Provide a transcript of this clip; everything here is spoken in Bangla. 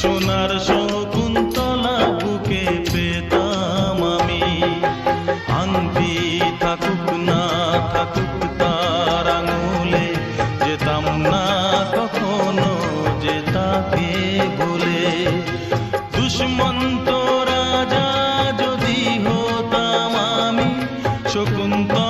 তার শকুন্তলা বুকে পেতাম আমি। আংটি থাকুক না থাকুক তার আঙুলে, যেতাম না কখনো যে তাকে বলে। দুষ্মন্ত রাজা যদি হতাম আমি শকুন্তলাকে